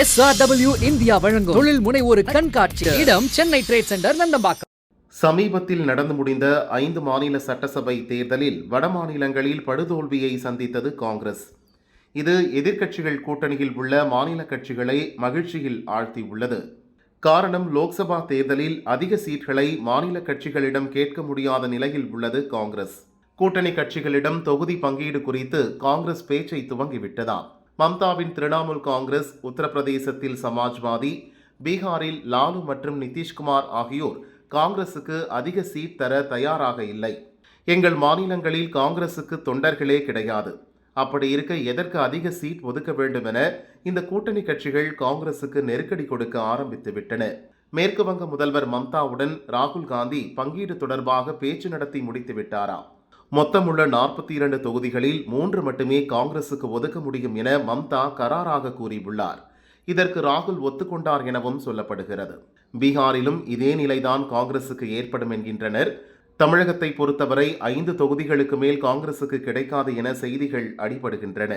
SRW India வழங்கும் தொழில் முனைவோரு கண்காட்சி. இடம் சென்னை ட்ரேட் சென்டர் நந்தம்பாக்கம். சமீபத்தில் நடந்து முடிந்த ஐந்து மாநில சட்டசபை தேர்தலில் வட மாநிலங்களில் படுதோல்வியை சந்தித்தது காங்கிரஸ். இது எதிர்க்கட்சிகள் கூட்டணியில் உள்ள மாநில கட்சிகளை மகிழ்ச்சியில் ஆழ்த்தியுள்ளது. காரணம் லோக்சபா தேர்தலில் அதிக சீட்களை மாநில கட்சிகளிடம் கேட்க முடியாத நிலையில் உள்ளது காங்கிரஸ். கூட்டணி கட்சிகளிடம் தொகுதி பங்கீடு குறித்து காங்கிரஸ் பேச்சை துவங்கிவிட்டதாம். மம்தாவின் திரிணாமுல் காங்கிரஸ் உத்தரப்பிரதேசத்தில் சமாஜ்வாதி பீகாரில் லாலு மற்றும் நிதிஷ்குமார் ஆகியோர் காங்கிரசுக்கு அதிக சீட் தர தயாராக இல்லை. எங்கள் மாநிலங்களில் காங்கிரசுக்கு தொண்டர்களே கிடையாது. அப்படி இருக்க எதற்கு அதிக சீட் ஒதுக்க வேண்டும் என இந்த கூட்டணி கட்சிகள் காங்கிரசுக்கு நெருக்கடி கொடுக்க ஆரம்பித்து விட்டன. மேற்கு வங்க முதல்வர் மம்தாவுடன் ராகுல் காந்தி பங்கீடு தொடர்பாக பேச்சு நடத்தி முடித்து விட்டாராம். மொத்தமுள்ள நாற்பத்தி இரண்டு தொகுதிகளில் மூன்று மட்டுமே காங்கிரசுக்கு ஒதுக்க முடியும் என மம்தா கராராக கூறியுள்ளார். இதற்கு ராகுல் ஒத்துக்கொண்டார் எனவும் சொல்லப்படுகிறது. பீகாரிலும் இதே நிலைதான் காங்கிரசுக்கு ஏற்படும் என்கின்றனர். தமிழகத்தை பொறுத்தவரை ஐந்து தொகுதிகளுக்கு மேல் காங்கிரசுக்கு கிடைக்காது என செய்திகள் அடிபடுகின்றன.